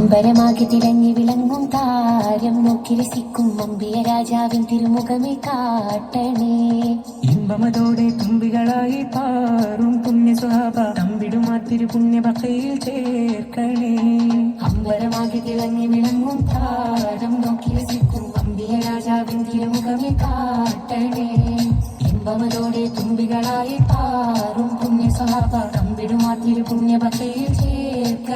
അമ്പരമാകെ തിളങ്ങി വിളങ്ങും താരം നോക്കി രസിക്കും അമ്പിയ രാജാവിൻ തിരുമുഖമേ കാട്ടണേ. ഇമ്പമതോടെ തുമ്പികളായി പാറും പുണ്യ സ്വഭാവ തമ്പിടുമാ തിരു പുണ്യ ബക്കയിൽ ചേർക്കണേ. അമ്പരമാക്കി തിളങ്ങി വിളങ്ങും താരം നോക്കി രസിക്കും അമ്പിയ രാജാവിൻ തിരുമുഖമേ കാട്ടണേ. ഇമ്പമതോടെ തുമ്പികളായി പാറും പുണ്യ സ്വഭാവ തമ്പിടുമാ തിരു പുണ്യ ഭക്തയിൽ ചേർക്കണേ.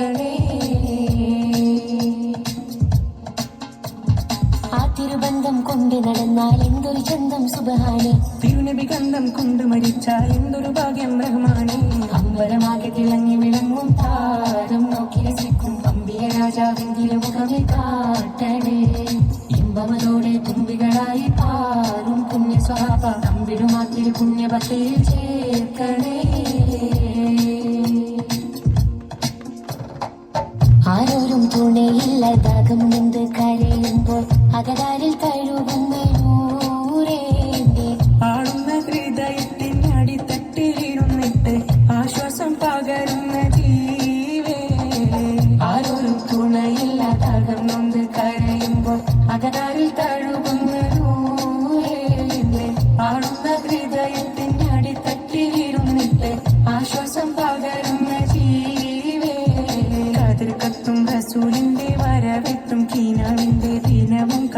ആ തിരുബന്ധം കൊണ്ട് നടന്നാൽ എന്തൊരു ചന്തം സുബഹാനെ? തിരുനബി ഗന്ധം കൊണ്ട് മരിച്ചാൽ എന്തൊരു ഭാഗ്യം റഹ്മാനെ? അമ്പലമാകെ തിളങ്ങി വിളങ്ങും താരം നോക്കി രസിക്കും പമ്പിയ രാജാവിന്റെ മുഖമേ കാട്ടണേ. ഇമ്പമതോടെ തുമ്പികളായി പാറും പുണ്യ സ്വഭാവ തമ്പിടുമാത്തിരി പുണ്യപത്തിൽ ചേർക്കണേ. ആരോരും തുണയില്ലതാകും നിന്ന് കരയുമ്പോൾ കഴുകുന്ന തഴുകുന്നൂരേ ആടുന്ന ഹൃദയത്തിൻ അടിത്തട്ടിലിരുന്നിട്ട് ആശ്വാസം പകരുന്ന ജീവേ. ആരോരും തുണയില്ല തകർന്നൊന്ന് കരയുമ്പോൾ അകതാരിൽ തഴുകുന്ന ആളുന്ന ഹൃദയത്തിൻ അടിത്തട്ടിലിരുന്നിട്ട് ആശ്വാസം പകരുന്ന ജീവേ. കതിർ കത്തും റസൂലിന്റെ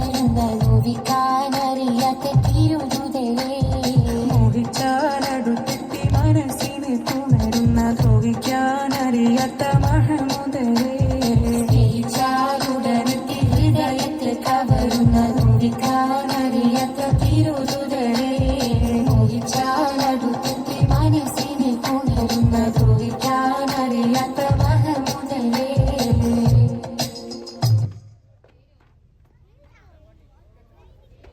കലർന്ന നോവിക്കാനറിയാത്ത തിരുതുതലേ മോഹിച്ചാലടുത്തെത്തി മനസ്സിന് തുണരുന്ന തോഹിക്കാനറിയാത്ത മഹമുതലേ സ്നേഹിച്ചാലുടനെത്തി ഹൃദയത്തിൽ കവരുന്ന നോവിക്കാനറിയാത്ത തിരുതുതലേ. മോഹിച്ചാലടുത്തെത്തി മനസ്സിന് തുണരുന്ന തോഹിക്കാൻ